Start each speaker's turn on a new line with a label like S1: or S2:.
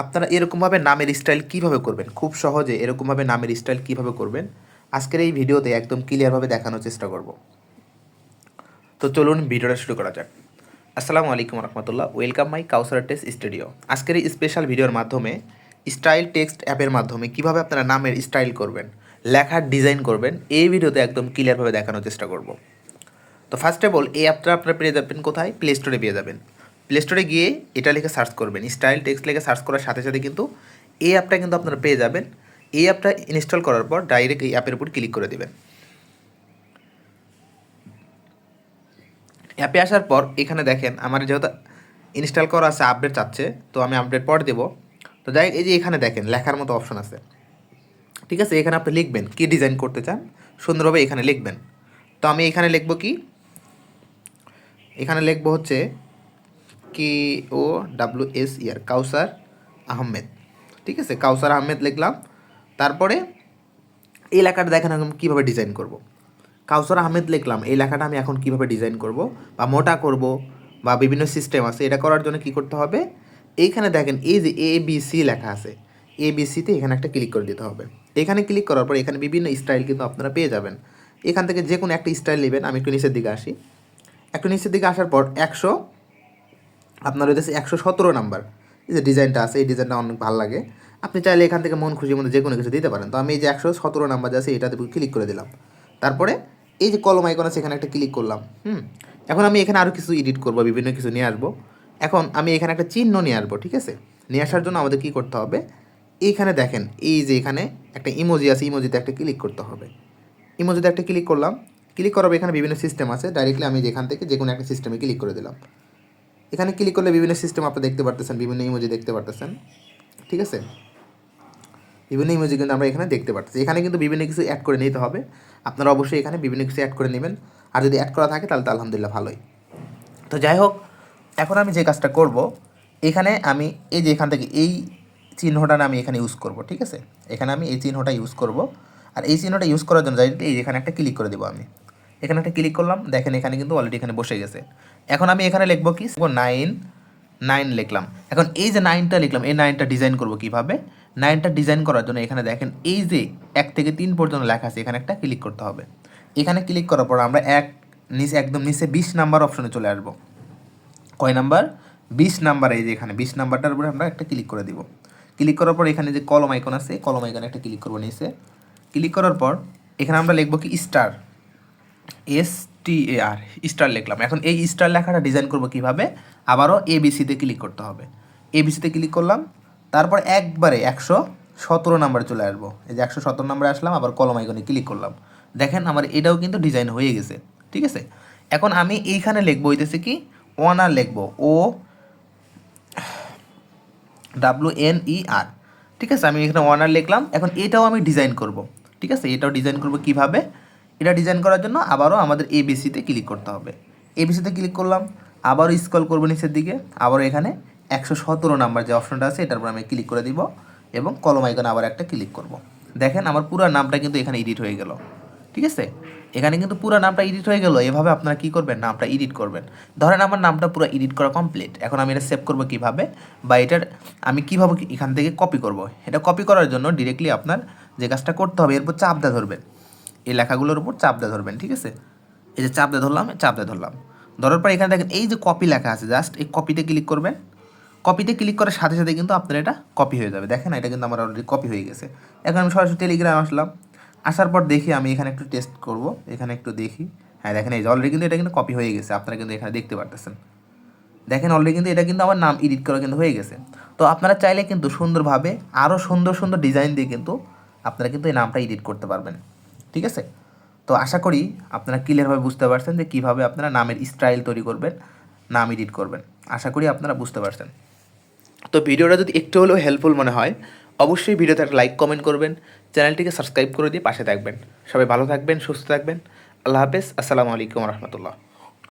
S1: আপনারা এরকমভাবে নামের স্টাইল কীভাবে করবেন? খুব সহজে এরকমভাবে নামের স্টাইল কীভাবে করবেন? আজকের এই ভিডিওতে একদম ক্লিয়ারভাবে দেখানোর চেষ্টা করব। তো চলুন ভিডিওটা শুরু করা যাক। আসসালামু আলাইকুম রহমতুল্লাহ। Welcome my Kausar test studio আজকের এই স্পেশাল ভিডিওর মাধ্যমে স্টাইল টেক্সট অ্যাপের মাধ্যমে কীভাবে আপনারা নামের স্টাইল করবেন, লেখার ডিজাইন করবেন, এই ভিডিওতে একদম ক্লিয়ারভাবে দেখানোর চেষ্টা করব। তো ফার্স্ট অফ অল এই অ্যাপটা আপনারা পেয়ে যাবেন কোথায়? প্লে স্টোরে পেয়ে যাবেন। প্লে স্টোরে গিয়ে এটা লিখে সার্চ করবেন। স্টাইল টেক্সট লিখে সার্চ করার সাথে সাথে কিন্তু এই অ্যাপটা কিন্তু আপনারা পেয়ে যাবেন। এই অ্যাপটা ইনস্টল করার পর ডাইরেক্ট এই অ্যাপের উপর ক্লিক করে দেবেন। অ্যাপে আসার পর এখানে দেখেন, আমার যেহেতু ইনস্টল করা আছে আপডেট চাচ্ছে, তো আমি আপডেট পর দেবো। তো যাই এই যে এখানে দেখেন, লেখার মতো অপশন আছে। ঠিক আছে, এখানে আপনি লিখবেন কি ডিজাইন করতে চান, সুন্দরভাবে এখানে লিখবেন। তো আমি এখানে লিখব কি? এখানে লিখব হচ্ছে K O W S R Kausar Ahmed ঠিক আছে? কাউসার আহমেদ লিখলাম। তারপরে এই লেখাটা দেখেন আমি কীভাবে ডিজাইন করব। কাউসার আহমেদ লিখলাম, এই লেখাটা আমি এখন কীভাবে ডিজাইন করব বা মোটা করব বা বিভিন্ন সিস্টেম আছে, এটা করার জন্য কি করতে হবে? এইখানে দেখেন, এই যে এ বি সি লেখা আছে এ বি সিতে এখানে একটা ক্লিক করে দিতে হবে। এখানে ক্লিক করার পর এখানে বিভিন্ন স্টাইল কিন্তু আপনারা পেয়ে যাবেন। এখান থেকে যে কোনো একটা স্টাইল নেবেন, আমি একটু নিচের দিকে আসি। একটু নিচের দিকে আসার পর একশো আপনার হইতেছে একশো সতেরো নাম্বার। এই যে ডিজাইনটা আছে, এই ডিজাইনটা অনেক ভালো লাগে। আপনি চাইলে এখান থেকে মন খুশি মতো যে কোনো কিছু দিতে পারেন। তো আমি এই যে একশো সতেরো নাম্বার আছে, এটাতে ক্লিক করে দিলাম। তারপরে এই যে কলম আইকন আছে, এখানে একটা ক্লিক করলাম। হুম? এখন আমি এখানে আরও কিছু এডিট করব, বিভিন্ন কিছু নিয়ে আসব। এখন আমি এখানে একটা চিহ্ন নিয়ে আসব, ঠিক আছে? নিয়ে আসার জন্য আমাদের কী করতে হবে? এইখানে দেখেন, এই যে এখানে একটা ইমোজি আছে ইমোজিতে একটা ক্লিক করতে হবে। ইমোজিতে একটা ক্লিক করলাম। ক্লিক করার এখানে বিভিন্ন সিস্টেম আছে। ডাইরেক্টলি আমি যেখান থেকে যে কোনো একটা সিস্টেমে ক্লিক করে দিলাম। এখানে ক্লিক করলে বিভিন্ন সিস্টেম আপনি দেখতে পারতেছেন, বিভিন্ন ইমোজি দেখতে পারতেছেন। ঠিক আছে? বিভিন্ন ইমোজি কিন্তু আমরা এখানে দেখতে পারতেছি। এখানে কিন্তু বিভিন্ন কিছু অ্যাড করে নিতে হবে। আপনারা অবশ্যই এখানে বিভিন্ন কিছু অ্যাড করে নেবেন। আর যদি অ্যাড করা থাকে, তাহলে তো আলহামদুলিল্লাহ ভালোই। তো যাই হোক, এখন আমি যে কাজটা করব, এখানে আমি এই যে এখান থেকে এই চিহ্নটা আমি এখানে ইউজ করব, ঠিক আছে? এখানে আমি এই চিহ্নটা ইউজ করব। আর এই চিহ্নটা ইউজ করার জন্য যাই, এই এখানে একটা ক্লিক করে দেবো আমি। এখানে একটা ক্লিক করলাম, দেখেন এখানে কিন্তু অলরেডি এখানে বসে গেছে। এখন আমি এখানে লিখব কি? নাইন নাইন লিখলাম। এখন এই যে নাইনটা লিখলাম, এই নাইনটা ডিজাইন করব কীভাবে? নাইনটা ডিজাইন করার জন্য এখানে দেখেন, এই যে এক থেকে তিন পর্যন্ত লেখা আছে, এখানে একটা ক্লিক করতে হবে। এখানে ক্লিক করার পর আমরা এক, নিচে, একদম নিচে বিশ নাম্বার অপশনে চলে আসব। কয় নাম্বার? বিশ নাম্বার, এই যে এখানে বিশ নাম্বারটার উপরে আমরা একটা ক্লিক করে দিব। ক্লিক করার পর এখানে যে কলম আইকন আছে কলম আইকনে একটা ক্লিক করব নিচে। ক্লিক করার পর এখানে আমরা লিখব কি? Star S T A R star লিখলাম। এখন এই স্টার লেখাটা ডিজাইন করব কীভাবে? আবারও এবিসিতে ক্লিক করতে হবে। এবিসিতে ক্লিক করলাম। তারপর একবারে একশো সতেরো নাম্বারে চলে আসব। এই যে একশো সতেরো নাম্বারে আসলাম, আবার কলম আইকনে ক্লিক করলাম। দেখেন আমার এটাও কিন্তু ডিজাইন হয়ে গেছে। ঠিক আছে? এখন আমি এইখানে লিখব, হইতেছে কি? ওয়ানার লিখব। ও ডাব্লু এন ই আর ঠিক আছে? আমি এখানে ওয়ানার লিখলাম। এখন এটাও আমি ডিজাইন করব। ঠিক আছে? এটাও ডিজাইন করব কীভাবে? এটা ডিজাইন করার জন্য আবারও আমাদের এবিসিতে ক্লিক করতে হবে। এবিসিতে ক্লিক করলাম, আবারও স্ক্রল করব নিচের দিকে, আবারও এখানে একশো সতেরো নাম্বার যে অপশনটা আছে, এটার উপর আমি ক্লিক করে দিব এবং কলম আইকনে আবার একটা ক্লিক করব। দেখেন আমার পুরো নামটা কিন্তু এখানে এডিট হয়ে গেল। ঠিক আছে? এখানে কিন্তু পুরো নামটা এডিট হয়ে গেল, এভাবে আপনারা কি করবেন? নামটা এডিট করবেন। ধরেন আমার নামটা পুরো এডিট করা কমপ্লিট এখন আমি এটা সেভ করব কীভাবে? বা এটার আমি কীভাবে এখান থেকে কপি করব? এটা কপি করার জন্য ডিরেক্টলি আপনার যে কাজটা করতে হবে, এরপর চাপ দিয়ে ধরবেন। এই লেখাগুলোর উপর চাপ দিয়ে ধরবেন, ঠিক আছে? এই যে চাপ দিয়ে ধরলাম চাপ দিয়ে ধরলাম। ধরার পর এখানে দেখেন, এই যে কপি লেখা আছে জাস্ট এই কপিতে ক্লিক করবেন। কপিতে ক্লিক করার সাথে সাথে কিন্তু আপনার এটা কপি হয়ে যাবে। দেখেন, এটা কিন্তু আমার অলরেডি কপি হয়ে গেছে। এখন আমি সরাসরি টেলিগ্রাম আসলাম। আসার পর দেখি আমি এখানে একটু টেস্ট করব। এখানে একটু দেখি। হ্যাঁ দেখেন, এই যে অলরেডি কিন্তু এটা কিন্তু কপি হয়ে গেছে। আপনারা কিন্তু এখানে দেখতে পারতেছেন। দেখেন অলরেডি কিন্তু এটা কিন্তু আমার নাম এডিট করা কিন্তু হয়ে গেছে। তো আপনারা চাইলে কিন্তু সুন্দরভাবে আরও সুন্দর সুন্দর ডিজাইন দিয়ে কিন্তু আপনারা কিন্তু এই নামটা এডিট করতে পারবেন। ঠিক আছে? তো আশা করি আপনারা ক্লিয়ারভাবে বুঝতে পারছেন যে কীভাবে আপনারা নামের স্টাইল তৈরি করবেন, নাম এডিট করবেন। আশা করি আপনারা বুঝতে পারছেন। তো ভিডিওটা যদি একটু হলেও হেল্পফুল মনে হয়, অবশ্যই ভিডিওতে একটা লাইক কমেন্ট করবেন, চ্যানেলটিকে সাবস্ক্রাইব করে দিয়ে পাশে থাকবেন। সবাই ভালো থাকবেন, সুস্থ থাকবেন। আল্লাহ হাফেজ, আসসালামু আলাইকুম রহমতুল্লাহ।